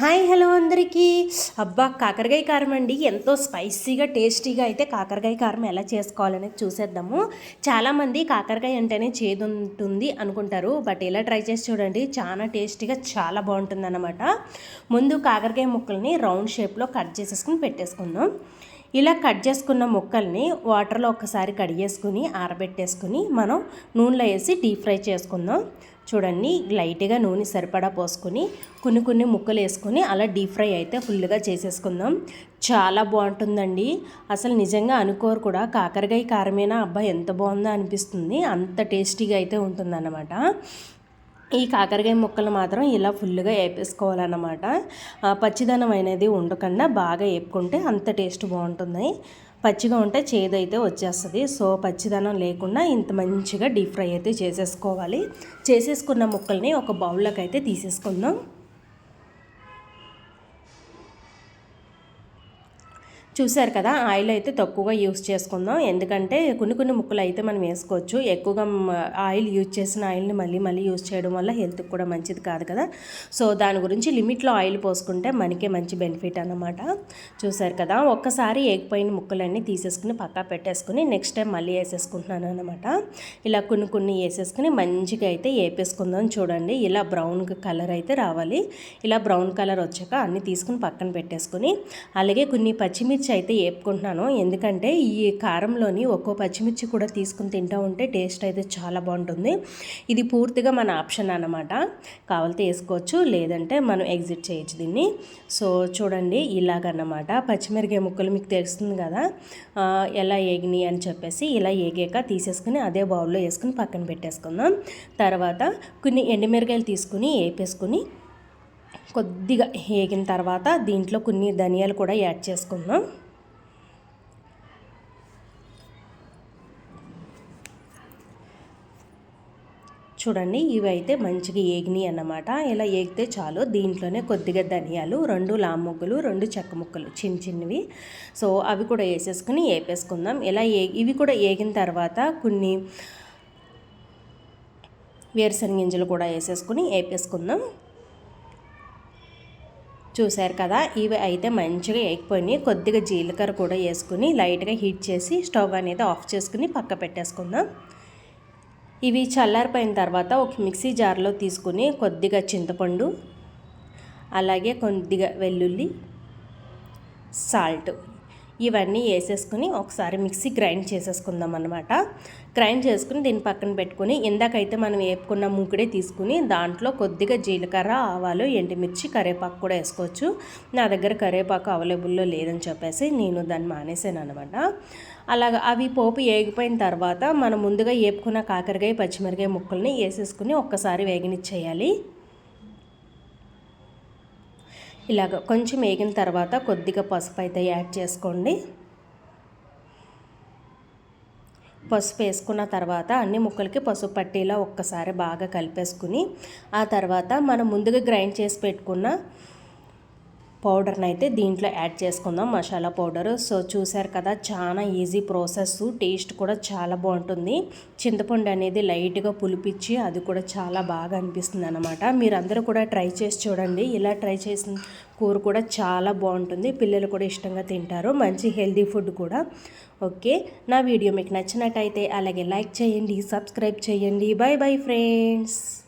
Hi hello అందరికీ. అబ్బా కాకరకాయ కారం అండి. ఎంతో స్పైసీగా టేస్టీగా అయితే కాకరకాయ కారం ఎలా చేసుకోవాలనేది చూసేద్దాము. చాలామంది కాకరకాయ అంటేనే చేదు ఉంటుంది అనుకుంటారు. బట్ ఇలా ట్రై చేసి చూడండి చాలా టేస్టీగా చాలా బాగుంటుంది అన్నమాట ముందు కాకరకాయ ముక్కల్ని రౌండ్ షేప్లో కట్ చేసేసుకుని పెట్టేసుకుందాం. ఇలా కట్ చేసుకున్న ముక్కల్ని వాటర్లో ఒకసారి కడిగేసుకుని ఆరబెట్టేసుకుని మనం నూనెలో వేసి డీప్ ఫ్రై చేసుకుందాం. చూడండి లైట్గా నూనె సరిపడా పోసుకొని కొన్ని కొన్ని ముక్కలు వేసుకొని అలా డీప్ ఫ్రై అయితే ఫుల్గా చేసేసుకుందాం. చాలా బాగుంటుందండి. అసలు నిజంగా అనుకోరు కూడా. కాకరకాయ కారమేనా? అబ్బాయి ఎంత బాగుందో అనిపిస్తుంది. అంత టేస్టీగా అయితే ఉంటుందన్నమాట. ఈ కాకరకాయ ముక్కలు మాత్రం ఇలా ఫుల్గా వేపేసుకోవాలన్నమాట పచ్చిదనం అనేది ఉండకుండా బాగా వేపుకుంటే అంత టేస్ట్ బాగుంటుంది. పచ్చిగా ఉంటే చేదు అయితే వచ్చేస్తుంది. సో పచ్చిదనం లేకుండా ఇంత మంచిగా డీప్ ఫ్రై అయితే చేసేసుకోవాలి. చేసేసుకున్న ముక్కల్ని ఒక బౌల్లోకి అయితే తీసేసుకుందాం. చూసారు కదా ఆయిల్ అయితే తక్కువగా యూస్ చేసుకుందాం. ఎందుకంటే కొన్ని కొన్ని ముక్కలు అయితే మనం వేసుకోవచ్చు. ఎక్కువగా ఆయిల్ యూజ్ చేసిన ఆయిల్ని మళ్ళీ మళ్ళీ యూజ్ చేయడం వల్ల హెల్త్కి కూడా మంచిది కాదు కదా. సో దాని గురించి లిమిట్లో ఆయిల్ పోసుకుంటే మనకే మంచి బెనిఫిట్ అన్నమాట. చూసారు కదా ఒక్కసారి ఏగిపోయిన ముక్కలన్నీ తీసేసుకుని పక్కా పెట్టేసుకుని నెక్స్ట్ టైం మళ్ళీ వేసేసుకుంటున్నాను అనమాట ఇలా కొన్ని కొన్ని వేసేసుకుని మంచిగా అయితే వేపేసుకుందాం చూడండి. ఇలా బ్రౌన్ కలర్ అయితే రావాలి. ఇలా బ్రౌన్ కలర్ వచ్చాక అన్నీ తీసుకుని పక్కన పెట్టేసుకుని అలాగే కొన్ని పచ్చిమిర్చి పచ్చిమిర్చి అయితే వేపుకుంటున్నాను ఎందుకంటే ఈ కారంలోని ఒక్కో పచ్చిమిర్చి కూడా తీసుకుని తింటూ ఉంటే టేస్ట్ అయితే చాలా బాగుంటుంది. ఇది పూర్తిగా మన ఆప్షన్ అనమాట కావాలితే వేసుకోవచ్చు లేదంటే మనం ఎగ్జిట్ చేయొచ్చు దీన్ని. సో చూడండి ఇలాగన్నమాట. పచ్చిమిరకాయ ముక్కలు మీకు తెలుస్తుంది కదా. ఎలా ఏగినాయి అని చెప్పేసి ఇలా ఏగాక తీసేసుకుని అదే బౌల్లో వేసుకుని పక్కన పెట్టేసుకుందాం. తర్వాత కొన్ని ఎండుమిరకాయలు తీసుకుని వేపేసుకుని కొద్దిగా వేగిన తర్వాత దీంట్లో కొన్ని ధనియాలు కూడా యాడ్ చేసుకుందాం. చూడండి ఇవి అయితే మంచిగా ఏగినాయి అన్నమాట. ఇలా ఏగితే చాలు. దీంట్లోనే కొద్దిగా ధనియాలు రెండు లామ్ ముగ్గులు రెండు చెక్క ముక్కలు చిన్న చిన్నవి. సో అవి కూడా వేసేసుకుని వేపేసుకుందాం ఇలా ఏ ఇవి కూడా ఏగిన తర్వాత కొన్ని వేరుశెనగింజలు కూడా వేసేసుకుని వేపేసుకుందాం చూశారు కదా ఇవి అయితే మంచిగా ఎగిపోయినాయి కొద్దిగా జీలకర్ర కూడా వేసుకుని లైట్గా హీట్ చేసి స్టవ్ అనేది ఆఫ్ చేసుకుని పక్క పెట్టేసుకుందాం. ఇవి చల్లారిపోయిన తర్వాత ఒక మిక్సీ జార్లో తీసుకుని కొద్దిగా చింతపండు అలాగే కొద్దిగా వెల్లుల్లి సాల్ట్ ఇవన్నీ వేసేసుకుని ఒకసారి మిక్సీ గ్రైండ్ చేసేసుకుందాం అనమాట గ్రైండ్ చేసుకుని దీన్ని పక్కన పెట్టుకుని ఇందాకైతే మనం వేపుకున్న మూకుడే తీసుకుని దాంట్లో కొద్దిగా జీలకర్ర ఆవాలు ఎండుమిర్చి కరివేపాకు కూడా వేసుకోవచ్చు. నా దగ్గర కరివేపాకు అవైలబుల్లో లేదని చెప్పేసి నేను దాన్ని మానేసాను అనమాట అలాగ అవి పోపు వేగిపోయిన తర్వాత మనం ముందుగా వేపుకున్న కాకరకాయ పచ్చిమిరకాయ ముక్కల్ని వేసేసుకుని ఒక్కసారి వేగనిచ్చేయాలి. ఇలాగ కొంచెం వేగిన తర్వాత కొద్దిగా పసుపు అయితే యాడ్ చేసుకోండి. పసుపు వేసుకున్న తర్వాత అన్ని ముక్కలకి పసుపు పట్టేలా ఒక్కసారి బాగా కలిపేసుకుని ఆ తర్వాత మనం ముందుగా గ్రైండ్ చేసి పెట్టుకున్న పౌడర్ని అయితే దీంట్లో యాడ్ చేసుకుందాం. మసాలా పౌడర్. సో చూసారు కదా చాలా ఈజీ ప్రాసెస్. టేస్ట్ కూడా చాలా బాగుంటుంది. చింతపండు అనేది లైట్గా పులిపించి అది కూడా చాలా బాగా అనిపిస్తుంది అనమాట మీరందరూ కూడా ట్రై చేసి చూడండి. ఇలా ట్రై చేసిన కూర కూడా చాలా బాగుంటుంది. పిల్లలు కూడా ఇష్టంగా తింటారు. మంచి హెల్దీ ఫుడ్ కూడా. ఓకే. నా వీడియో మీకు నచ్చినట్టయితే అలాగే లైక్ చేయండి సబ్స్క్రైబ్ చేయండి. Bye bye friends.